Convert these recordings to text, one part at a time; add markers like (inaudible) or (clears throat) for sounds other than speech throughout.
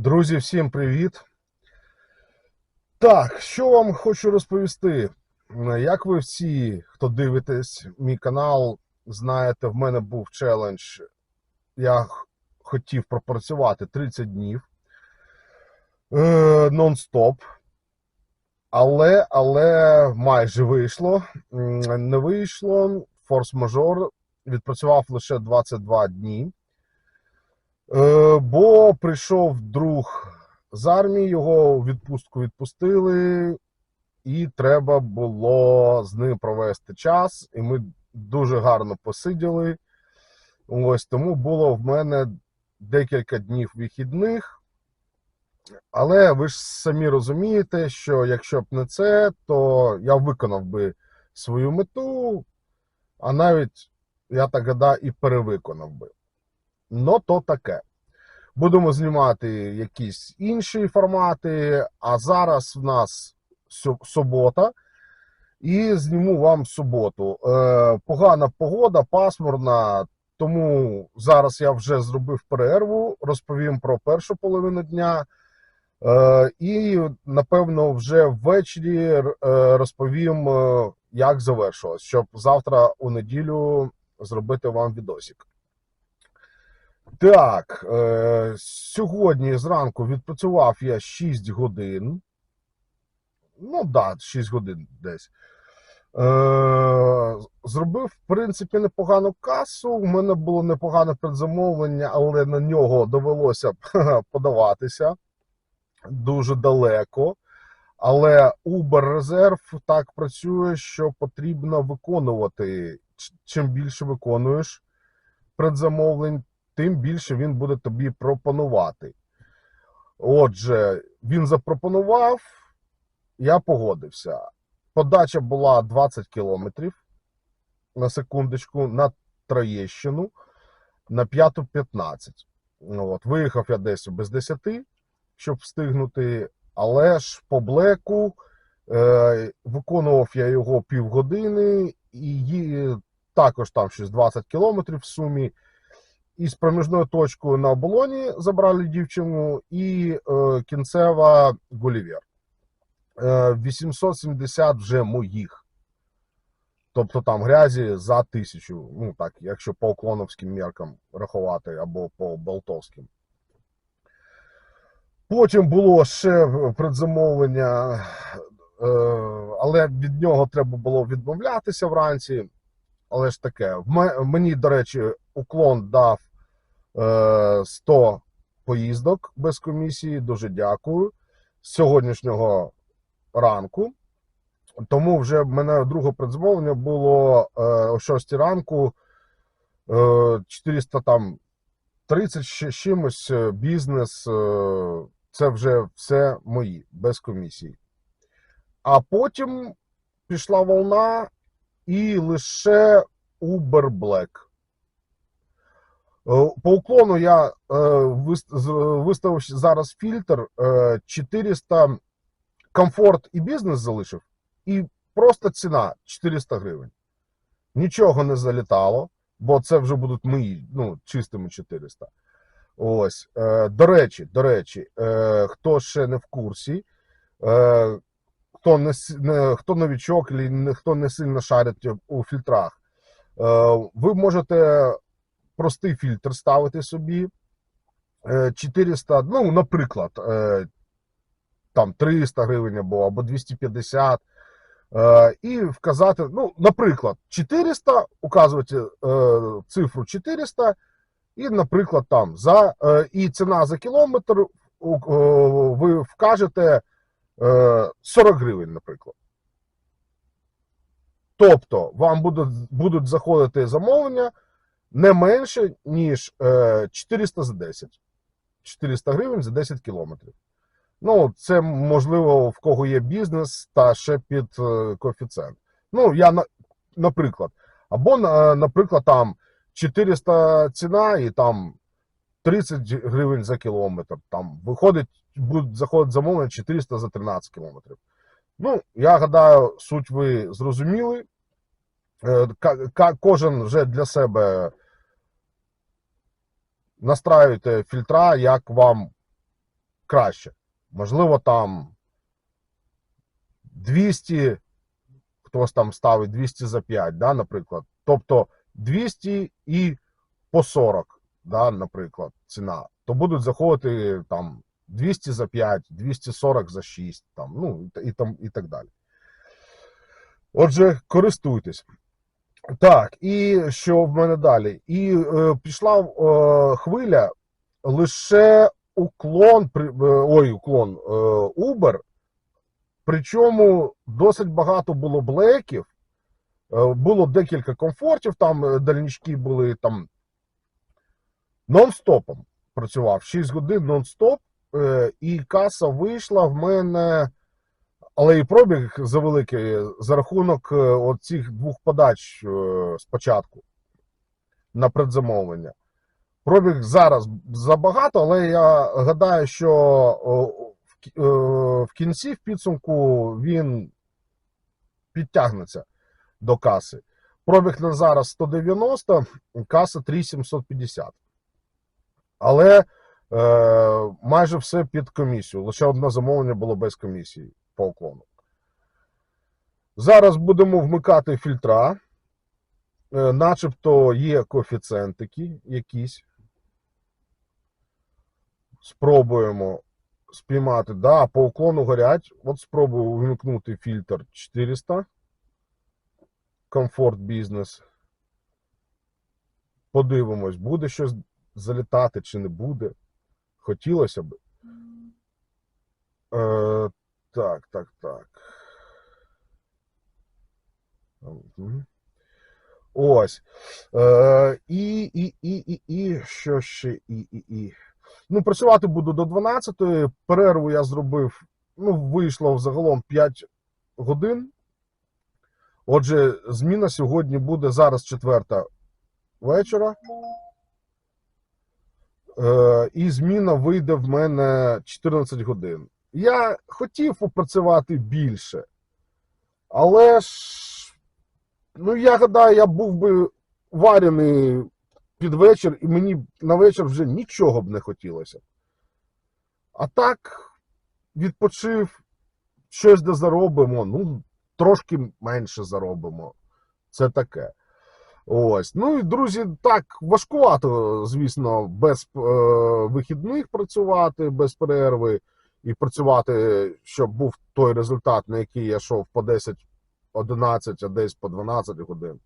Друзі, всім привіт! Так, що вам хочу розповісти. Як ви всі, хто дивитесь мій канал, знаєте, в мене був челендж. Я хотів пропрацювати 30 днів е, нон-стоп. Але, але майже вийшло. Не вийшло. Форс-мажор відпрацював лише 22 дні. Е, бо прийшов друг з армії, його у відпустку відпустили, і треба було з ним провести час. І ми дуже гарно посиділи. Ось тому було в мене декілька днів вихідних. Але ви ж самі розумієте, що якщо б не це, то я виконав би свою мету, а навіть, я так гадаю, і перевиконав би. Но то таке. Будемо знімати якісь інші формати. А зараз в нас субота. І зніму вам суботу. Е, погана погода, пасмурна. Тому зараз я вже зробив перерву, розповім про першу половину дня. Е, і напевно вже ввечері е, розповім, е, як завершилось, щоб завтра у неділю зробити вам відосик. Так, е, сьогодні зранку відпрацював я 6 годин. Ну, да, 6 годин десь. Е, зробив, в принципі, непогану касу. У мене було непогане предзамовлення, але на нього довелося (laughs) подаватися дуже далеко. Але Uber резерв так працює, що потрібно виконувати. Чим більше виконуєш предзамовлень, тим більше він буде тобі пропонувати. Отже, він запропонував, я погодився. Подача була 20 кілометрів на секундочку на Троєщину, на п'яту 15. Ну, От, виїхав я десь без 10, щоб встигнути, але ж по блеку е, виконував я його півгодини, і також там щось 20 кілометрів в сумі. І з проміжною точкою на оболоні забрали дівчину, і е, кінцева Гулівер. Е, 870 вже моїх. Тобто там грязі за тисячу. Ну так, якщо по уклоновським меркам рахувати, або по болтовським. Потім було ще предзамовлення, е, але від нього треба було відмовлятися вранці. Але ж таке, мені, до речі, уклон дав 100 поїздок без комісії. Дуже дякую. З сьогоднішнього ранку. Тому вже мене друге предзамовлення було е, о 6 ранку. Е, 400 там 30 ще чимось е, бізнес. Е, це вже все мої, без комісії. А потім пішла волна і лише Uber Black. Е, По уклону я е, виставив зараз фільтр е, 400 комфорт і бізнес залишив, і просто ціна 400 гривень. Нічого не залітало, бо це вже будуть мої, ну, чистими 400. Ось. Е, до речі, до речі, е, хто ще не в курсі, е, хто не, хто новічок, хто не сильно шарить у фільтрах, е, ви можете простий фільтр ставити собі. Е, 400, ну, наприклад, е, там 300 гривень або, або 250. Е, і вказати, ну, наприклад, 400, указувати е, цифру 400, і, наприклад, там за е, і ціна за кілометр е, ви вкажете е, 40 гривень, наприклад. Тобто, вам будуть, будуть заходити замовлення не менше, ніж е, 400 за 10. 400 гривень за 10 кілометрів. Ну, це можливо в кого є бізнес та ще під е, коефіцієнт. Ну, я наприклад, або наприклад, там 400 ціна і там 30 гривень за кілометр. Там виходить, будуть заходити замовлення 400 за 13 кілометрів. Ну, я гадаю, суть ви зрозуміли. Е, Кожен вже для себе настраюйте фільтра, як вам краще. Можливо, там 200, хтось там ставить 200 за 5, да, наприклад. Тобто 200 і по 40, да, наприклад, ціна. То будуть заходити там 200 за 5, 240 за 6, там, ну, і, там, і так далі. Отже, користуйтесь. Так, і що в мене далі? І е, пішла е, хвиля лише уклон, е, ой, уклон, е, Uber. Причому досить багато було блеків, е, було декілька комфортів, там е, дальнічки були там нон-стопом працював 6 годин нон-стоп, е, і каса вийшла в мене, але і пробіг завеликий за рахунок е, оцих двох подач е, спочатку на предзамовлення. Пробіг зараз забагато, але я гадаю, що е, в кінці, в підсумку, він підтягнеться до каси. Пробіг на зараз 190, каса 3750. Але е, майже все під комісію. Лише одне замовлення було без комісії по. Зараз будемо вмикати фільтра. Е, начебто є коефіцієнтики якісь. Спробуємо спіймати. Да, по уклону горять. От спробую вимкнути фільтр 400. Комфорт бізнес. Подивимось, буде щось залітати чи не буде. Хотілося б. Е, так, так, так. Ось. Е, і, і, і, і, і, що ще і, і, і. Ну, працювати буду до 12-ї. Перерву я зробив. Ну, вийшло загалом 5 годин. Отже, зміна сьогодні буде зараз четверта вечора. Е, і зміна вийде в мене 14 годин. Я хотів попрацювати більше, але ж, ну я гадаю, я був би варений під вечір, і мені на вечір вже нічого б не хотілося. А так, відпочив, щось де заробимо, ну, трошки менше заробимо. Це таке. Ось. Ну і друзі, так важкувато, звісно, без е, вихідних працювати, без перерви і працювати, щоб був той результат, на який я йшов по 10-11, а десь по 12 годин.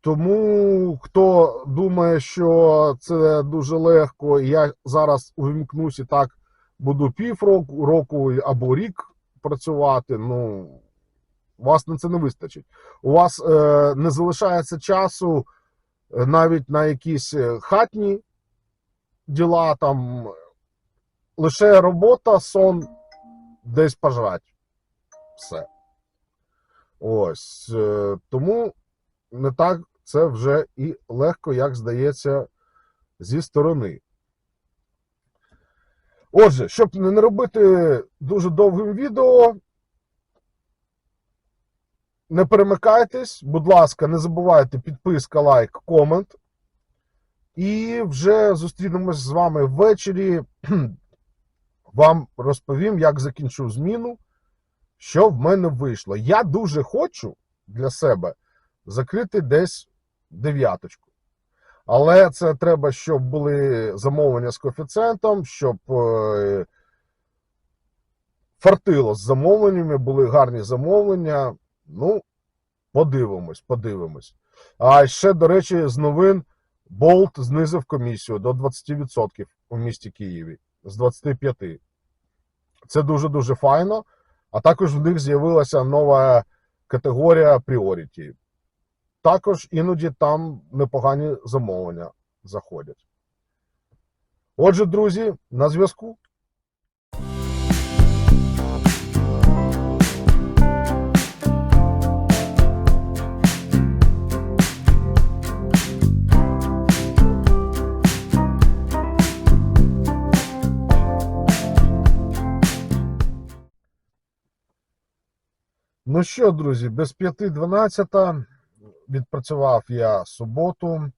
Тому хто думає, що це дуже легко, і я зараз увімкнусь і так буду пів року, або рік працювати, ну вас на це не вистачить. У вас е, не залишається часу е, навіть на якісь е, хатні діла, там лише робота, сон, десь пожрать. Все. Ось. Е, тому не так це вже і легко, як здається, зі сторони. Отже, щоб не робити дуже довгим відео, не перемикайтесь, будь ласка, не забувайте підписка, лайк, комент. І вже зустрінемось з вами ввечері. (clears throat) Вам розповім, як закінчу зміну, що в мене вийшло. Я дуже хочу для себе закрити десь дев'яточку. Але це треба, щоб були замовлення з коефіцієнтом, щоб е, фартило з замовленнями, були гарні замовлення. Ну, подивимось, подивимось. А ще, до речі, з новин Болт знизив комісію до 20% у місті Києві з 25%. Це дуже-дуже файно. А також в них з'явилася нова категорія Priority. Також іноді там непогані замовлення заходять. Отже, друзі, на зв'язку. Ну що, друзі, без 5.12 відпрацював я суботу.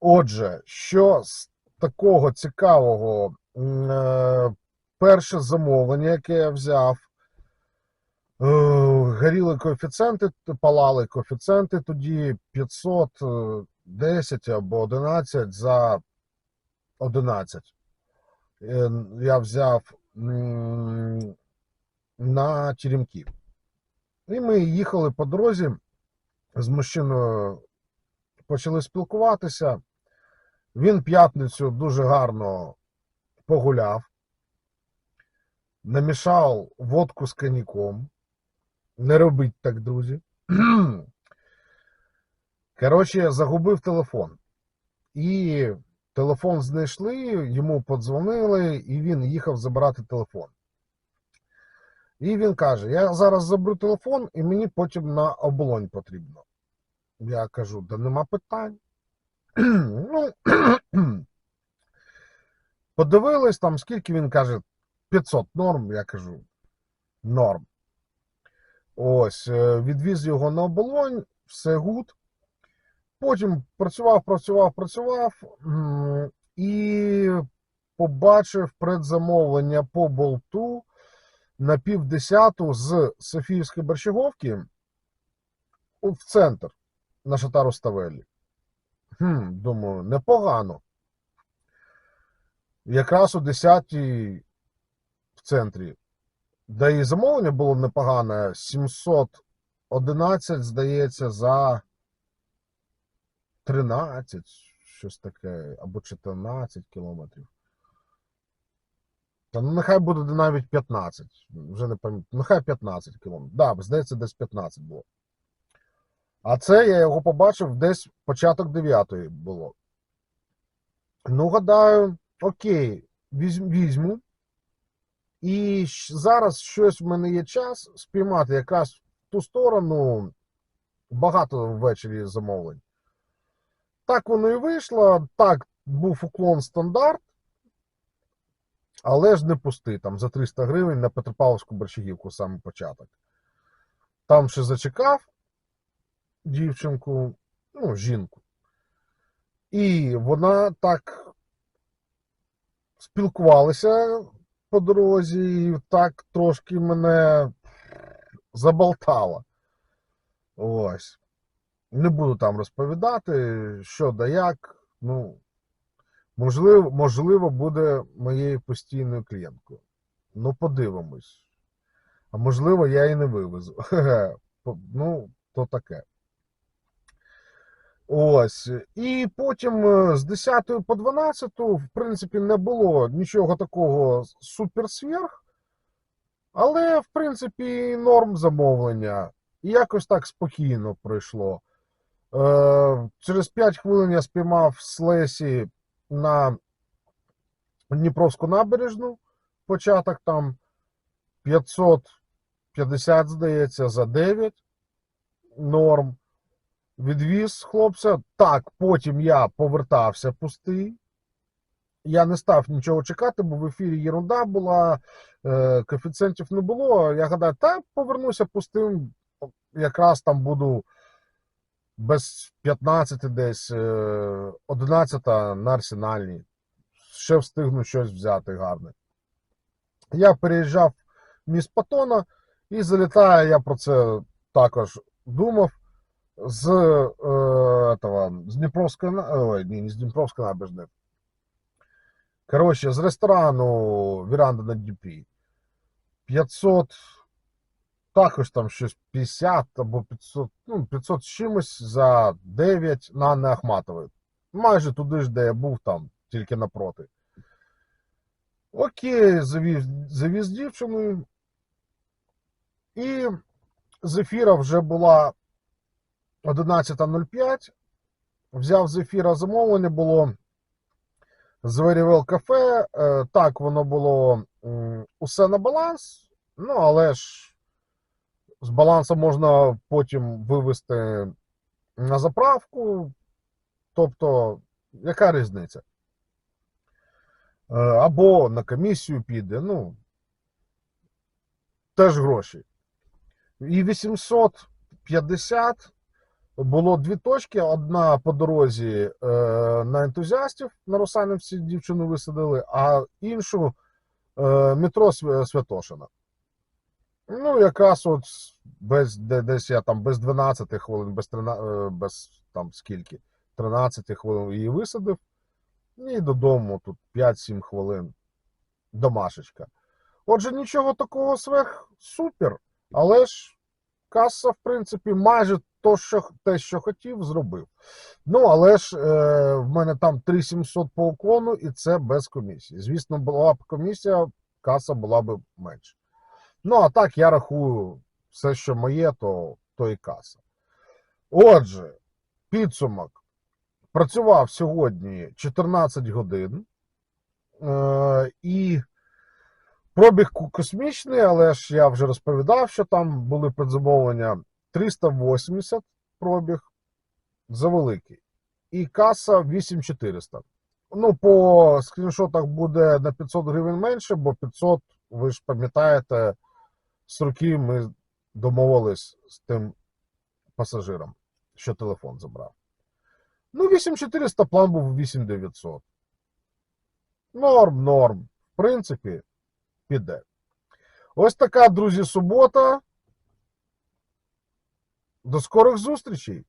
Отже, що з такого цікавого е, Перше замовлення, яке я взяв, е, горіли коефіцієнти, палали коефіцієнти тоді 510 або 11 за 11. Е, Я взяв на Теремки. І ми їхали по дорозі з мужчиною, почали спілкуватися. Він п'ятницю дуже гарно погуляв, намішав водку з коньяком. Не робіть так, друзі. (clears throat) Коротше, загубив телефон. І телефон знайшли, йому подзвонили, і він їхав забирати телефон. І він каже: Я зараз заберу телефон, і мені потім на оболонь потрібно. Я кажу, да нема питань. (clears throat) ну, (clears throat) подивились там, скільки він каже, 500 норм, я кажу, норм. Ось, е, відвіз його на оболонь, все гуд. Потім працював, працював, працював і побачив предзамовлення по болту на півдесяту з Софіївської Борщаговки в центр на Шатару Ставелі. Хм, думаю, непогано. Якраз у 10-й в центрі. Да і замовлення було непогане. 711, здається, за 13, щось таке, або 14 кілометрів. Та ну нехай буде навіть 15. Вже не пам'ятаю. Нехай 15 кілометрів. Да, здається, десь 15 було. А це я його побачив десь початок 9 було. Ну, гадаю, окей, візьму. І зараз щось в мене є час спіймати якраз в ту сторону. Багато ввечері замовлень. Так воно і вийшло. Так, був уклон стандарт, але ж не пустий. Там за 300 гривень на Петропавловську Борщагівку саме початок. Там ще зачекав дівчинку, ну, жінку. І вона так спілкувалася по дорозі, і так трошки мене заболтала. Ось. Не буду там розповідати, що да як. Ну, можливо, можливо, буде моєю постійною клієнткою. Ну, подивимось. А можливо, я і не вивезу. (laughs) Ну, то таке. Ось. І потім е, з 10 по 12, в принципі, не було нічого такого суперсверх. Але, в принципі, норм замовлення. І якось так спокійно пройшло. Е, через 5 хвилин я спіймав з Лесі на Дніпровську набережну. Початок там 550, здається, за 9 норм. Відвіз хлопця. Так, потім я повертався пустий. Я не став нічого чекати, бо в ефірі ерунда була, е, коефіцієнтів не було. Я гадаю, та повернуся пустим. Якраз там буду без 15 десь, е, 11 на арсенальній. Ще встигну щось взяти гарне. Я переїжджав міст Патона і залітаю, я про це також думав. З, е, этого, з Дніпровської ні, не з Дніпровської набережної. Коротше, з ресторану Віранда на Дніпрі. 500, також там щось 50 або 500, ну, 500 з чимось за 9 на Анни. Майже туди ж, де я був там, тільки напроти. Окей, завіз, завіз дівчину. І з ефіра вже була 11.05. Взяв з ефіра замовлення було з Very Well Е, Так, воно було усе на баланс. Ну, але ж з балансу можна потім вивести на заправку. Тобто, яка різниця? Е, Або на комісію піде, ну, теж гроші. І 850 було дві точки: одна по дорозі е, на ентузіастів на Русанівці дівчину висадили, а іншу е, метро Святошина. Ну, якраз от без десь я там без 12 хвилин, без 13, е, без там скільки, 13 хвилин її висадив. І додому тут 5-7 хвилин. Домашечка. Отже, нічого такого сверх супер, але ж каса, в принципі, майже то, що, те, що хотів, зробив. Ну, але ж е, в мене там 3700 по уклону, і це без комісії. Звісно, була б комісія, каса була б менше. Ну, а так я рахую все, що моє, то, то і каса. Отже, підсумок. Працював сьогодні 14 годин. Е, і пробіг космічний, але ж я вже розповідав, що там були предзамовлення 380 пробіг завеликий. І каса 8400. Ну, по скріншотах буде на 500 гривень менше, бо 500, ви ж пам'ятаєте, з руки ми домовились з тим пасажиром, що телефон забрав. Ну, 8400 план був 8900. Норм, норм. В принципі, піде. Ось така, друзі, субота. До скорих зустрічей!